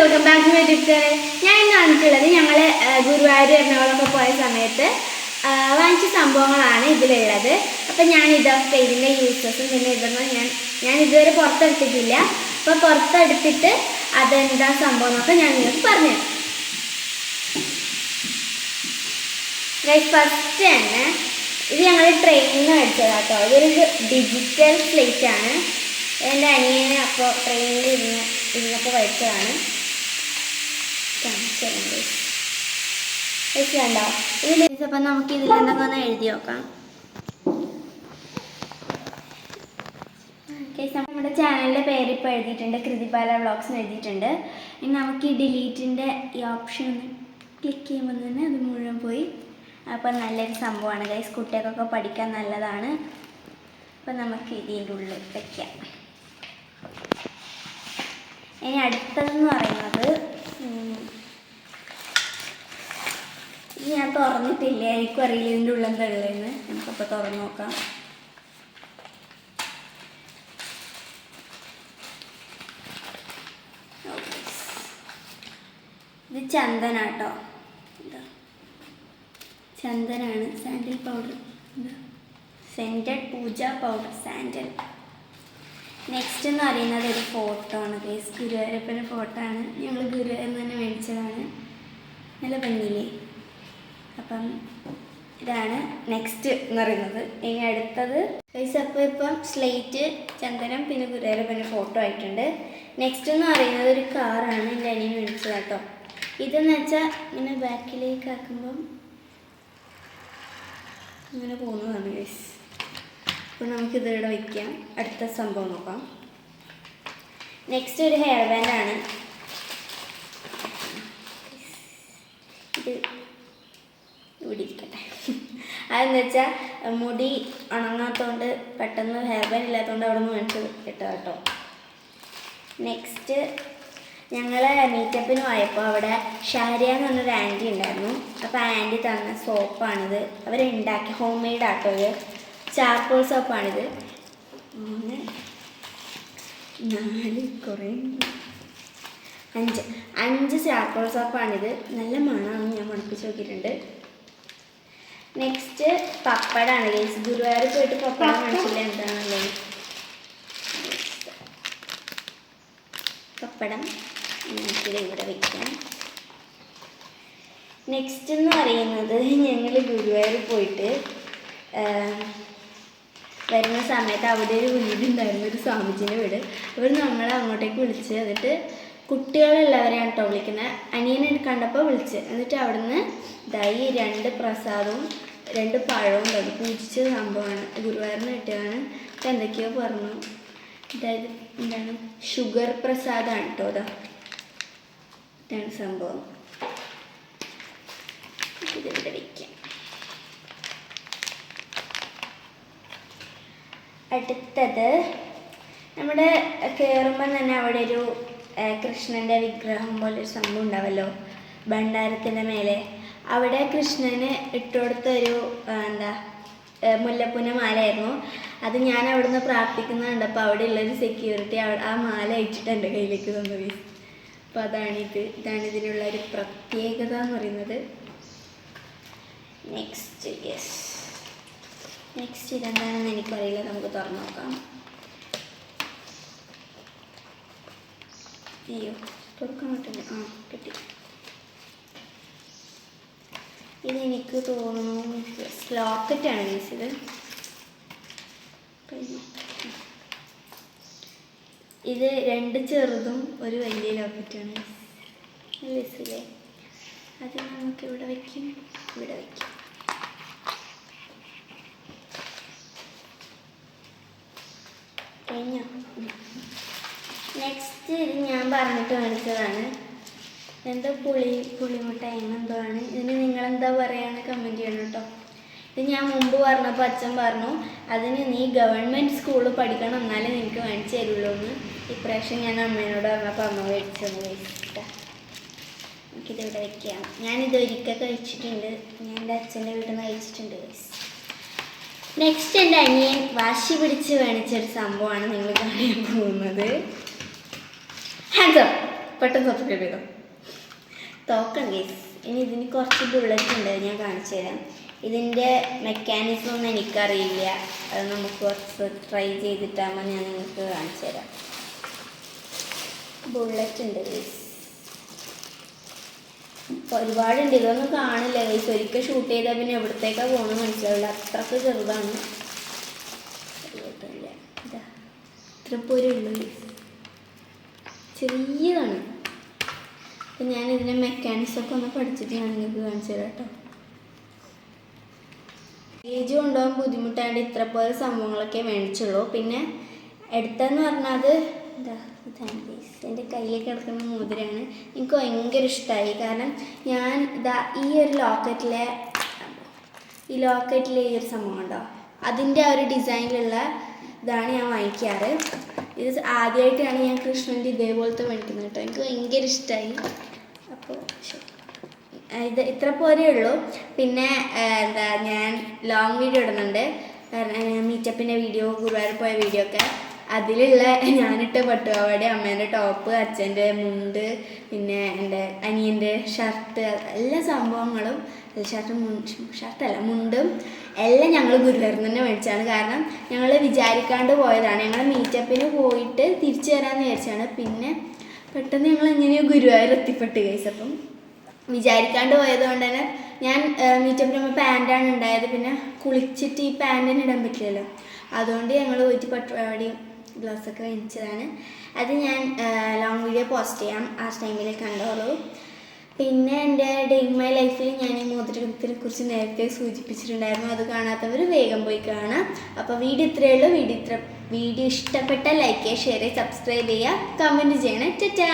Welcome back to my ഞാൻ ഇന്ന് വന്നിട്ടുള്ളത് ഞങ്ങൾ ഗുരുവായൂർ എറണാകുളമൊക്കെ പോയ സമയത്ത് വാങ്ങിച്ച സംഭവങ്ങളാണ് ഇതിലുള്ളത്. അപ്പം ഞാൻ ഇതൊക്കെ ഇതിന്റെ യൂസസും പിന്നെ ഇതൊന്നും ഞാൻ ഞാൻ ഇതുവരെ പുറത്തെടുത്തിട്ടില്ല. അപ്പോൾ പുറത്തെടുത്തിട്ട് അതെന്താ സംഭവം എന്നൊക്കെ ഞാൻ നിങ്ങൾക്ക് പറഞ്ഞു ഫസ്റ്റ് തന്നെ ഇത് ഞങ്ങൾ ട്രെയിനിൽ നിന്ന് മേടിച്ചതാണ് കേട്ടോ ഇതൊരു ഡിജിറ്റൽ പ്ലേറ്റ് ആണ്. എന്റെ അനിയനെ അപ്പോൾ ട്രെയിനിൽ ഇരുന്ന് ഇരുന്നപ്പോൾ മേടിച്ചതാണ്. അപ്പം നമുക്ക് ഇതിൽ എന്തൊക്കെ എഴുതി നോക്കാം കേസ് നമ്മുടെ ചാനലിന്റെ പേര് ഇപ്പോൾ എഴുതിയിട്ടുണ്ട് കൃതിപാല വ്ളോഗ്സ് എഴുതിയിട്ടുണ്ട് ഇനി നമുക്ക് ഈ ഡിലീറ്റിന്റെ ഈ ഓപ്ഷൻ ഒന്ന് ക്ലിക്ക് ചെയ്യുമ്പോൾ തന്നെ അത് മുഴുവൻ പോയി അപ്പോൾ നല്ലൊരു സംഭവമാണ് ഗൈസ് കുട്ടികൾക്കൊക്കെ പഠിക്കാൻ നല്ലതാണ് അപ്പോൾ നമുക്ക് ഇതിന്റെ ഉള്ളിൽ വയ്ക്കാം ഇനി അടുത്തതെന്ന് പറയുന്നത് ഞാൻ തുറന്നിട്ടില്ല? എനിക്കും അറിയില്ല ഇതിന്റെ ഉള്ളിൽ എന്താ ഉള്ളതെന്ന്. നമുക്കപ്പോൾ തുറന്ന് നോക്കാം. ഇത് ചന്ദന കേട്ടോ ചന്ദനാണ്. Sandal powder. Scented pooja powder. Sandal. Next എന്ന് പറയുന്നത് ഒരു ഫോട്ടോ ആണ്. കേസ് ഗുരുവായൂരപ്പന്റെ ഫോട്ടോ ആണ്. ഞങ്ങൾ ഗുരുവായൂരിൽ തന്നെ മേടിച്ചതാണ്. നല്ല ഭംഗിയില്ലേ അപ്പം ഇതാണ് നെക്സ്റ്റ് എന്ന് പറയുന്നത്. ഇനി അടുത്തത്. ഗൈസ് അപ്പോൾ ഇപ്പം സ്ലേറ്റ് ചന്ദനം പിന്നെ ഗുരുവായൂരപ്പന്റെ ഫോട്ടോ ആയിട്ടുണ്ട്. നെക്സ്റ്റ് എന്ന് പറയുന്നത് ഒരു കാറാണ് എന്റെ അനിയൻ മേടിച്ചത് കേട്ടോ ഇതെന്ന് വെച്ചാൽ ഇങ്ങനെ ബാക്കിലേക്ക് ആക്കുമ്പം ഇങ്ങനെ പോകുന്നതാണ് ഗൈസ് അപ്പോൾ നമുക്കിത് ഇവിടെ വയ്ക്കാം അടുത്ത സംഭവം നോക്കാം. നെക്സ്റ്റ് ഒരു ഹെയർ ബാൻഡാണ് ഇത് ഇവിടെ ഇരിക്കട്ടെ. അതെന്ന് വെച്ചാൽ മുടി ഉണങ്ങാത്തതുകൊണ്ട് പെട്ടെന്ന് ഹെയർ ബാൻഡ് ഇല്ലാത്തതുകൊണ്ട് അവിടെ നിന്ന് മേടിച്ച് കിട്ടുക കേട്ടോ. നെക്സ്റ്റ് ഞങ്ങൾ മീറ്റപ്പിന് പോയപ്പോൾ അവിടെ ഷാരിയ എന്ന് പറഞ്ഞൊരു ആന്റി ഉണ്ടായിരുന്നു. അപ്പോൾ ആന്റി തന്ന സോപ്പാണിത് അവരുണ്ടാക്കി ഹോം മെയ്ഡ് ആട്ടോ ഇത്. ചാർക്കോൾ സോപ്പാണിത് മൂന്ന് നാല് കുറേ. അഞ്ച്. അഞ്ച് ചാർക്കോൾ സോപ്പാണിത് നല്ല മണമാണ് ഞാൻ മണപ്പിച്ച് നോക്കിയിട്ടുണ്ട്. നെക്സ്റ്റ് പപ്പടാണ് ഗേസ് ഗുരുവായൂർ പോയിട്ട് പപ്പടം കാണിച്ചില്ല എന്താണല്ലേ പപ്പടം. നമുക്കിത് ഇവിടെ വെക്കാം. നെക്സ്റ്റ് എന്ന് പറയുന്നത് ഞങ്ങൾ ഗുരുവായൂർ പോയിട്ട് വരുന്ന സമയത്ത് അവിടെ ഒരു വീടുണ്ടായിരുന്നു ഒരു സ്വാമിജിന്റെ വീട്. അവർ നമ്മളെ അങ്ങോട്ടേക്ക് വിളിച്ച് എന്നിട്ട് കുട്ടികളെല്ലാവരെയാണ് കേട്ടോ വിളിക്കുന്നത് അനിയനെ കണ്ടപ്പോൾ വിളിച്ച്. എന്നിട്ട് അവിടുന്ന് ഇതായി രണ്ട് പ്രസാദവും രണ്ട് പഴവും തന്നു പൂജിച്ച സംഭവമാണ്. ഗുരുവായൂരിന് കിട്ടിയതാണ്. എന്തൊക്കെയോ പറഞ്ഞു. അതായത് എന്താണ്? ഷുഗർ പ്രസാദാണ് കേട്ടോ അതാ ഇതാണ് സംഭവം. ഇതിവിടെ വയ്ക്കാം അടുത്തത് നമ്മുടെ കയറുമ്പം തന്നെ അവിടെ ഒരു കൃഷ്ണന്റെ വിഗ്രഹം പോലെ ഒരു സംഭവം ഉണ്ടാവല്ലോ ഭണ്ഡാരത്തിന്റെ മേലെ. അവിടെ കൃഷ്ണന് ഇട്ടുകൊടുത്ത ഒരു എന്താ മുല്ലപ്പൂന മാലയായിരുന്നു. അത് ഞാൻ അവിടുന്ന് പ്രാർത്ഥിക്കുന്ന കണ്ടപ്പോൾ അവിടെ ഉള്ളൊരു സെക്യൂരിറ്റി അവിടെ ആ മാല അയച്ചിട്ട് എന്റെ കയ്യിലേക്ക് തന്നു വീസ് അപ്പോൾ അതാണിത് ഇതാണ് ഇതിനുള്ള ഒരു പ്രത്യേകത എന്ന് പറയുന്നത്. നെക്സ്റ്റ് യെസ് നെക്സ്റ്റ് ഇതെന്താണെന്ന് എനിക്കറിയില്ല. നമുക്ക് തുറന്നു നോക്കാം. അയ്യോ തുറക്കാൻ പറ്റില്ല. ആ കിട്ടി. ഇതെനിക്ക് തോന്നുന്നു ലോക്കറ്റാണ് മീൻസ് ഇത്. ഇത് രണ്ട് ചെറുതും ഒരു വലിയ ലോക്കറ്റാണ് രസമില്ലേ അത് നമുക്ക് ഇവിടെ വയ്ക്കും ഇവിടെ വയ്ക്കും കഴിഞ്ഞോ? നെക്സ്റ്റ് ഞാൻ പറഞ്ഞിട്ട് മേടിച്ചതാണ് എന്തോ പുളി പുളിമുട്ടായി എന്തോ ആണ് ഇതിന് നിങ്ങളെന്താ പറയുകയാണ് കമന്റ് ചെയ്യണം കേട്ടോ ഇത് ഞാൻ മുമ്പ് പറഞ്ഞപ്പോൾ അച്ഛൻ പറഞ്ഞു അതിന് നീ ഗവൺമെന്റ് സ്കൂളിൽ പഠിക്കണം എന്നാലേ നിനക്ക് മേടിച്ച് തരുള്ളൂ എന്ന് ഇപ്രാവശ്യം ഞാൻ അമ്മേനോട് പറഞ്ഞപ്പോൾ അമ്മ മേടിച്ചു തന്നു കഴിച്ചിട്ടാ നമുക്കിതിവിടെ വെക്കാം. ഞാനിത് ഒരിക്കൽ കഴിച്ചിട്ടുണ്ട്. ഞാൻ എന്റെ അച്ഛന്റെ വീട്ടിൽ നിന്ന് കഴിച്ചിട്ടുണ്ട്. നെക്സ്റ്റ് എന്റെ അനിയൻ വാശി പിടിച്ച് മേടിച്ചൊരു സംഭവമാണ് നിങ്ങൾ കാണാൻ പോകുന്നത്. ഹാൻസോ പെട്ടെന്ന് സബ്സ്ക്രൈബ് ചെയ്തോ. തോക്കണം ഗേസ് ഇനി ഇതിന് കുറച്ച് ബുള്ളറ്റ് ഉണ്ട് ഞാൻ കാണിച്ചു തരാം. ഇതിന്റെ മെക്കാനിസം ഒന്നും എനിക്കറിയില്ല. അത് നമുക്ക് കുറച്ച് ട്രൈ ചെയ്തിട്ടാകുമ്പോൾ ഞാൻ നിങ്ങൾക്ക് കാണിച്ചു തരാം. ബുള്ളറ്റ് ഉണ്ട് ഗേസ് ഒരുപാടുണ്ട്. ഇതൊന്നും കാണില്ല. ഗൈസ് ഒരിക്കൽ ഷൂട്ട് ചെയ്താൽ പിന്നെ എവിടത്തേക്കാണ് പോകണമെന്ന് മനസ്സിലാവില്ല. അത്രയ്ക്ക് ചെറുതാണ്. ഇത്ര ഗൈസ് ചെറിയതാണ്. അപ്പം ഞാൻ ഇതിന്റെ മെക്കാനിക്സ് ഒക്കെ ഒന്ന് പഠിച്ചിട്ട് ഞാൻ നിങ്ങൾക്ക് കാണിച്ചു തരാം കേട്ടോ. ഏജ് കൊണ്ടുപോകാൻ ബുദ്ധിമുട്ടായിട്ട് ഇത്ര പോലെ സംഭവങ്ങളൊക്കെ മേടിച്ചുള്ളൂ. പിന്നെ എടുത്തെന്ന് പറഞ്ഞാൽ അത് എന്താ ഇതാണ് guys. എന്റെ കയ്യിൽ കിടക്കുന്ന മോതിരമാണ് എനിക്ക് ഭയങ്കര ഇഷ്ടമായി കാരണം ഞാൻ ഇതാ ഈ ഒരു ലോക്കറ്റിലെ ഈ ലോക്കറ്റിലെ ഈ ഒരു സംഭവം ഉണ്ടോ? അതിന്റെ ആ ഒരു ഡിസൈനിലുള്ള ഇതാണ് ഞാൻ വാങ്ങിക്കാറ്. ഇത് ആദ്യമായിട്ടാണ് ഞാൻ കൃഷ്ണന്റെ ഇതേപോലത്തെ മേടിക്കുന്നത് കേട്ടോ. എനിക്ക് ഭയങ്കര ഇഷ്ടമായി അപ്പോൾ ഇത് ഇത്ര പോരേ ഉള്ളൂ. പിന്നെ എന്താ ഞാൻ ലോങ് വീഡിയോ ഇടുന്നുണ്ട്. കാരണം മീറ്റപ്പിന്റെ വീഡിയോ ഗുരുവായൂർ പോയ വീഡിയോ ഒക്കെ. അതിലുള്ള ഞാനിട്ട പട്ടുപാവാടി അമ്മേന്റെ ടോപ്പ് അച്ഛന്റെ മുണ്ട് പിന്നെ എന്റെ അനിയന്റെ ഷർട്ട് എല്ലാ സംഭവങ്ങളും ഷർട്ട് ഷർട്ടല്ല മുണ്ടും എല്ലാം ഞങ്ങൾ ഗുരുവായൂരിൽ തന്നെ മേടിച്ചാണ് കാരണം ഞങ്ങൾ വിചാരിക്കാണ്ട് പോയതാണ്. ഞങ്ങൾ മീറ്റപ്പിന് പോയിട്ട് തിരിച്ചു വരാമെന്ന് വിചാരിച്ചാണ്. പിന്നെ പെട്ടെന്ന് ഞങ്ങൾ എങ്ങനെയോ ഗുരുവായൂർ എത്തിപ്പെട്ട് കഴിച്ചു അപ്പം വിചാരിക്കാണ്ട് പോയത് കൊണ്ട് തന്നെ ഞാൻ മീറ്റപ്പിന് പോകുമ്പോൾ പാന്റാണ് ഉണ്ടായത്. പിന്നെ കുളിച്ചിട്ട് ഈ പാന്റിന് ഇടാൻ പറ്റില്ലല്ലോ. അതുകൊണ്ട് ഞങ്ങൾ പോയിട്ട് പട്ടുപാവാടിയും ബ്ലൗസൊക്കെ മേടിച്ചതാണ് അത് ഞാൻ ലോങ് വീഡിയോ പോസ്റ്റ് ചെയ്യാം. ആ ടൈമിൽ കണ്ടോളൂ. പിന്നെ എന്റെ ഡേ മൈ ലൈഫിൽ ഞാൻ ഈ മോതിരത്തിനെ കുറിച്ച് നേരത്തെ സൂചിപ്പിച്ചിട്ടുണ്ടായിരുന്നു. അത് കാണാത്തവർ വേഗം പോയി കാണാം. അപ്പോൾ വീഡിയോ ഇത്രയേ ഉള്ളൂ. വീഡിയോ ഇത്ര വീഡിയോ ഇഷ്ടപ്പെട്ട ലൈക്ക് ചെയ്യുക ഷെയർ ചെയ്യുക. സബ്സ്ക്രൈബ് ചെയ്യുക കമന്റ് ചെയ്യണം. ടാറ്റാ!